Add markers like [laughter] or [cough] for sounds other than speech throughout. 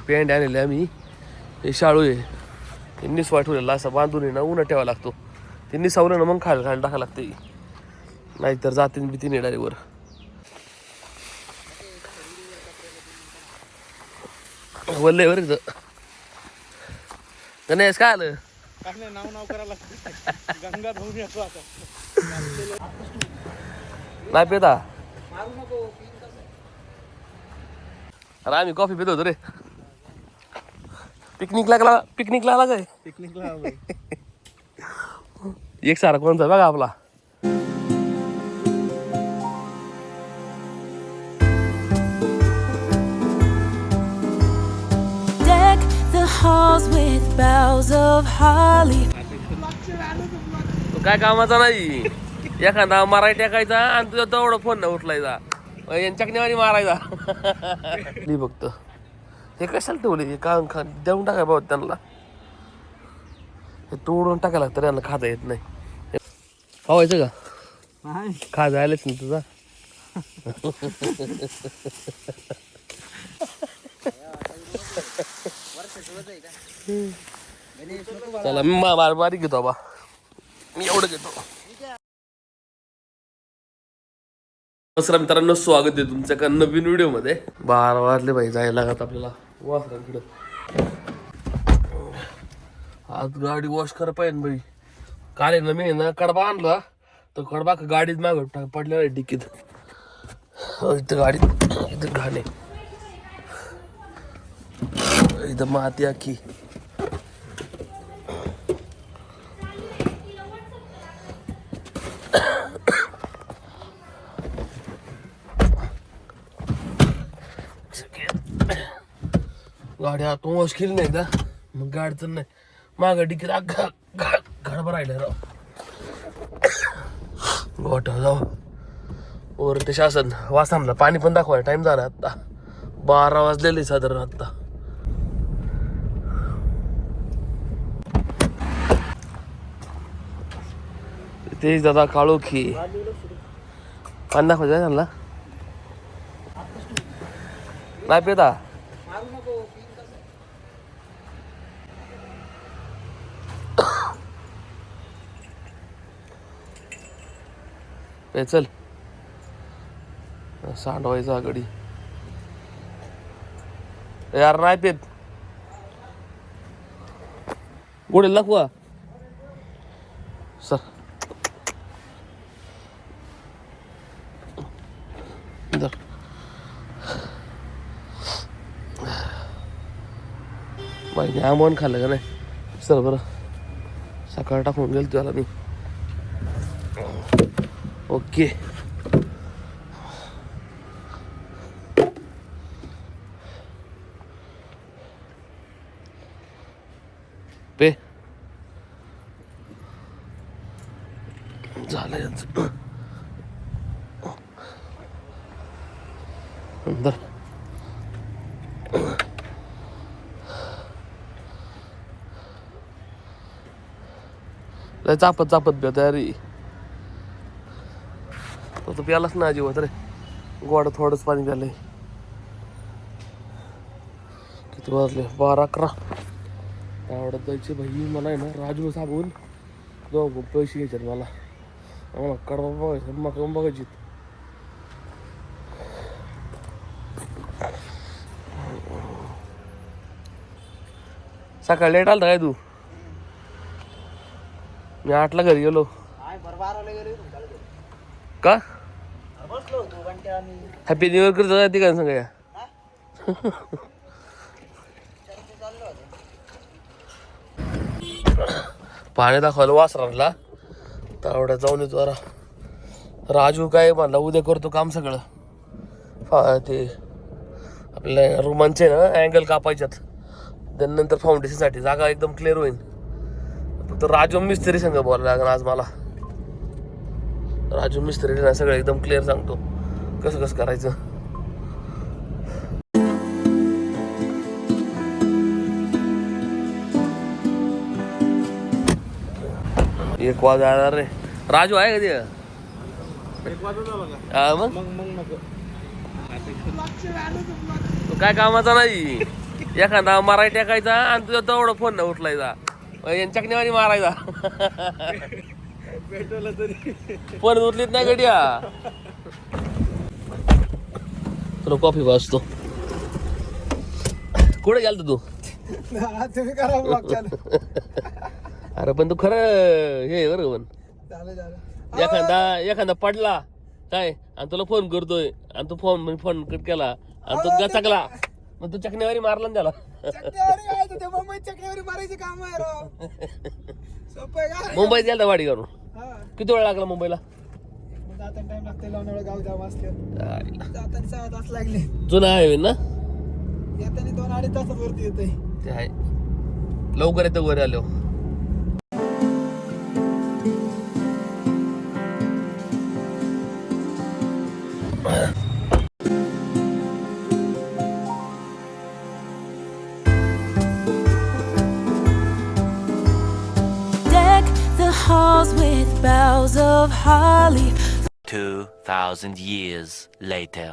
Pant आणलेले आम्ही हे शाळू आहे. निसवा ठेवलेला असं. बांधून ना उन्हा ठेवा लागतो. ते निसावलं ना मग खायला खायला टाका लागते. नाहीतर जातीन भीती नाही डायरेक्ट वर. वल्ले वर गणेश काय आलं? नाही नाव नाव करायला लागतं. गंगा धावून येतो आता. नाही पेता. अरे आम्ही कॉफी पितो होतो रे. पिकनिकला गेला पिकनिकला आला काय? पिकनिकला एक सारा कोणता बघा आपला. तो काय कामाचा नाही? एखादा मराठी टाकायचा आणि तुझा तेवढा फोन ना उठलायचा यांच्याकनेवानी मारायचा. [laughs] ली बघत. हे कशाला ठेवले हे का खा देऊन टाकाय बाबा त्यांना. हे तोडून टाकायला लागतं त्यांना खाता येत नाही. खावायचं का? खा जायलाच नाही तुझा. चला मी मा- बार- बारीक घेतो बा. मी एवढं घेतो. नमस्कार मित्रांनो स्वागत आहे तुमच्या एका नवीन व्हिडिओमध्ये बारा वाजले भाई जायला लागत आपल्याला. वासरांकडे आज गाडी वॉश करा पाहिजे बाई. काल आहे ना मी ना कडबा आणला. तो कडबा गाडीत माग पडलेला आहे डिकीत इथं गाडी इथं घाणे इथं माती आखी. गाडी आतून वॉश केली नाही एकदा मग गाडीचं नाही. माग डिकीत अख्खा घडबा राहिलं राव. गोट जाऊ. वर ते शासन वासांना पाणी पण दाखवायला टाइम झाला आता बारा वाजलेले साधारण आता तेच दादा काळोखी. पाणी दाखवायचं त्यांना. नाही पेता. ए चल. सांडवायचा गडी यार नाही पेत. गोडे दाखवा. सर. धर. बाई मन खाल्लं का नाही? सर बरं. सकाळ टाकून गेल त्याला मी. ओके. पे. झालं यांचं. अंदर. लय चापत चापत बे तयारी. तो प्यालाच ना अजिबात रे. गोड थोडंच पाणी प्यालंय. किती वाजले? बारा अकरा. आवडत जायचे भाई मला आहे ना राजू सांगून दोन पैसे घ्यायचे मला. आम्हाला कडवा बघायचं मग बघायची सकाळी लेट आलता काय तू? मी आठला घरी गेले. का? बसलो होतो हॅपी न्यू इयर करतो ती काय सांगा पाणी दाखवायला वासरांना. तेवढ्या जाऊन येतो जरा. राजू काय म्हणला उद्या करतो काम सगळं. फा ते आपल्या रुमांचे ना अँगल कापायच्यात. त्यानंतर फाउंडेशनसाठी जागा एकदम क्लिअर होईल. फक्त राजू मिस्त्री संघ बोलायला लागणार आज मला. राजू मिस्त्री ना सगळं एकदम क्लिअर सांगतो. कसं कसं करायचं? एक वाज येणार रे. राजू आहे कधी का ते मग? काय कामाचा नाही. एखादा माराय टाकायचा आणि तुझा तेवढा फोन न उठलायचा यांच्याकनेवारी मारायचा. [laughs] तरी. फोन उचलीत नाही गड्या. तुला कॉफी वाजतो. कुठे गेलता तू? तुम्ही करा ब्लॉग चालू अरे पण तू खरं हे बरं पण. झालं झालं. एखादा एखादा पडला काय? आणि तुला फोन करतोय आणि तू फोन फोन कट केला आणि तू गचकला मग तू चकण्यावारी मारला ना त्याला. चकण्यावरी ते मुंबईत चकण्यावरी मारायचे काम आहे राव. सोपं आहे का? मुंबईत गेलता वाडी करून किती वेळ लागला मुंबईला? जाताना टाइम लागते लोणावळा गाव जाम असले जाताना सहा तास लागले. जुना आहे ना? येताना दोन अडीच तासात वरती येते ते आहे. लवकर येतं वर आलो of holly. 2,000 years later.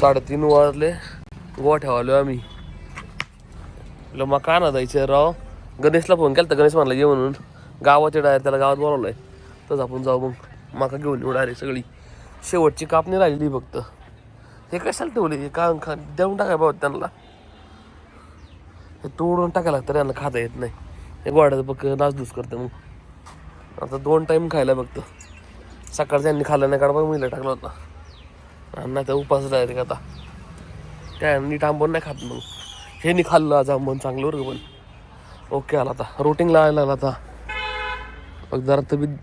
साडेतीन वाजले. गोठ्या आलो आम्ही. तुला मग का ना जायचं राव. गणेशला फोन केला गणेश म्हणला ये म्हणून. गावाच्या डायरेक्ट त्याला गावात बोलवलंय. तसं आपण जाऊ मग. माका घेऊन येऊ डायरेक्ट सगळी. शेवटची कापणी राहिली फक्त. हे कशाला ठेवले हे का खा देऊन टाकाय बाबा त्यांना. हे तोडून टाकायला लागतं त्यांना खाता येत नाही. हे गोड्याचं बघ नासधूस करते मग. आता दोन टाईम खायला बघतो. सकाळचं यांनी खाल्लं नाही कारण मिलं टाकला होता. आणि नाही तर उपास डायरेक्ट आता. काय नीट आंबोन नाही खात मग. हे नाही खाल्लं आज आंबून चांगलं बरं पण. ओके आला आता. रोटिंग लावायला लागला आता. मग जरा तब्येत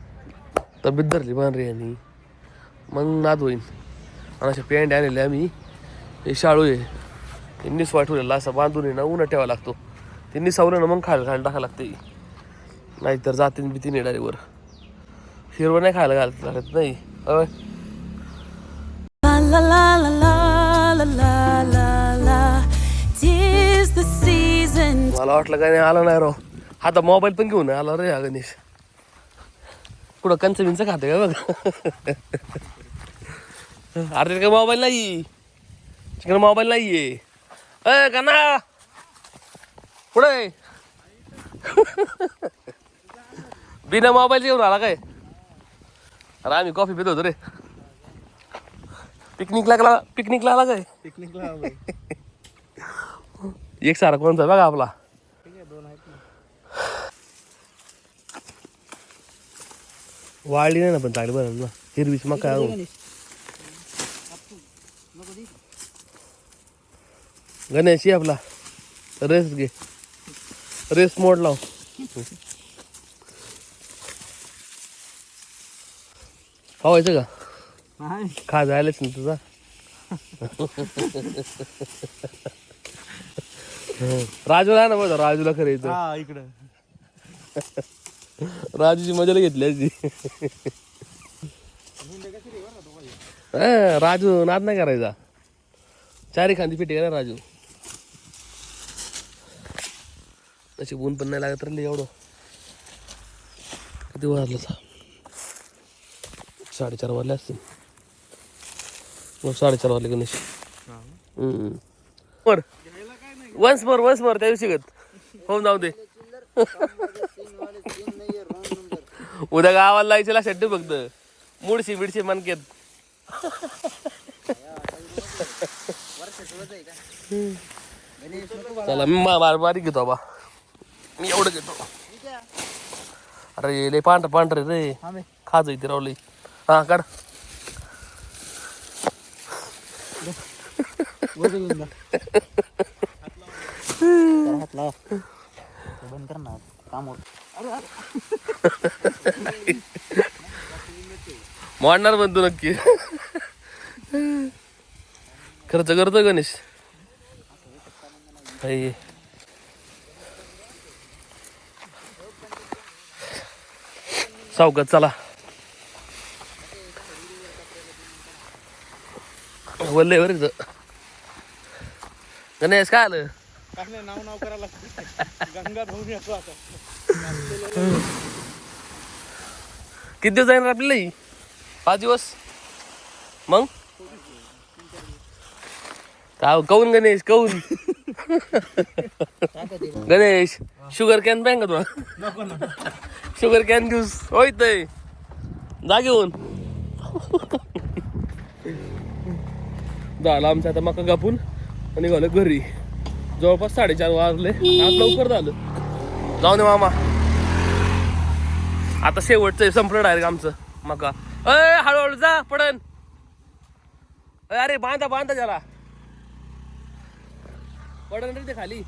तब्येत धरली पण रे यांनी. मग नाद होईन. आणि अशा पेंट आणलेले आम्ही. हे शाळू आहे. त्यांनी निसवा ठेवलेला असं बांधून ना उन्हा ठेवावा लागतो. त्यांनी सावलं ना मग खायला खायला टाकायला लागते नाहीतर जातीन भीती येणारी वर. हिरवं नाही खायला घालत लागत नाही. मला वाटलं काय नाही आलं नाही रो आता मोबाईल पण घेऊन आला रे हा गणेश. कुठं कंच बिंच खाते का बघ? अरे काय मोबाईल नाही तिकडे मोबाईल का ना कुठं आहे? बिना मोबाईल घेऊन आला काय? अरे आम्ही कॉफी पितो होतो रे. पिकनिकला पिकनिकला आला काय? पिकनिकला. एक सारा कोणता बघा आपला. वाळली नाही ना पण चांगली बनवली ना. हिरवीच मका गणेश ये आपला. रेस घे. रेस मोड लाव. खावायचं का? नाही. खा जायलाच ना तुझा. राजूला ना बघ राजूला खरं हा इकडं. राजूची मजाला घेतली असती राजू नाद नाही करायचा. चारी खांदी पिटी ना राजू. तशी ऊन पण नाही लागत राहिली एवढं. किती वाजलं साडेचार वाजले असतील. मग साडेचार वाजले गणेश. वर. वन्स मोर वन्स मोर त्या दिवशी गत होऊन जाऊ दे. उद्या गावाला जायचं लक्षात ठेव फक्त. मुडशी बिडशी मनकेत चला मी मा- बार- बारीक घेतो बा. मी एवढं घेतो. अरे लय पांढर पांढर रे. खाज इथे हा काढ. बंद कर ना काम मोडणार पण तू नक्की. खर्च करतो गणेश. हाय. सावकाश चला. वल्ले बरं इथं. गणेश काय आलं? काय नाही नाव नाव करायला लागतं. गंगा धावून येतो आता. किती दिवस जाणार आपल्याला? पाच दिवस? मग? का काऊन गणेश काऊन? गणेश शुगर कॅन पाहिजे का नको ना तुला? शुगर कॅन ज्यूस होय ते जा घेऊन. झालं आमचा आता मका कापून आणि निघालो घरी. जवळपास साडेचार वाजले. आज लवकर झालं. जाऊ दे मामा. आता शेवटचं संपलं डायरेक्ट आमचं मका. अय हळूहळू जा पडन. अरे बांधा बांधा जरा. पडन रे ते खाली.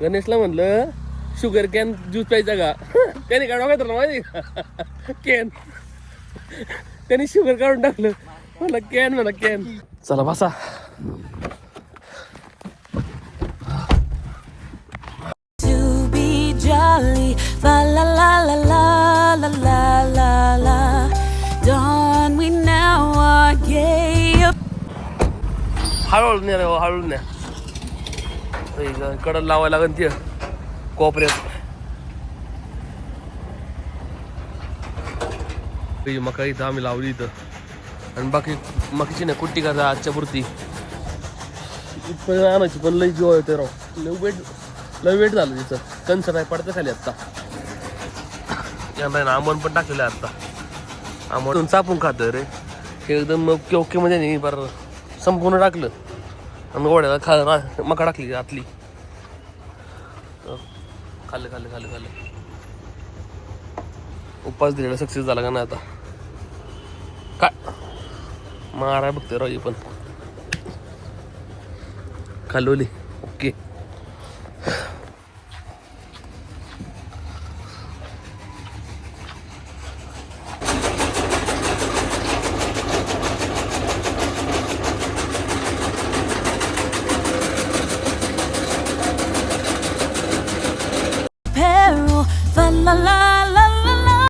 गणेशला म्हणलं sugar cane juice pay jaga. Kene kaado ka tarna wadi ken. Kene sugar ka undak le mala ken mala ken? Sala basa to be jolly fa la la la la la la la la. Don we now are gay? Harul ne harul ne ini kadal lawa lagan dia. कोपऱ्यात ही मका इथं आम्ही लावली इथं. आणि बाकी मकीची ना कुट्टी करता आजच्या पुरती. आणायची पण लई जीव येते राव. लव वेट लय वेट झालं तिथं कंस नाही पडतं खाली आत्ता. नाही आंबण पण टाकलेलं आहे आत्ता. आंबण चापून खातं रे. हे एकदम ओके ओके म्हणजे नाही बरं. संपूर्ण टाकलं. आणि गोड्याला खा मका टाकली आतली. खाल्लं खाल्लं खाल्लं खाल्लं. उपास दिलेला सक्सेस झाला का नाही आता? काय? मारा बघते राव पण. खाल्लोली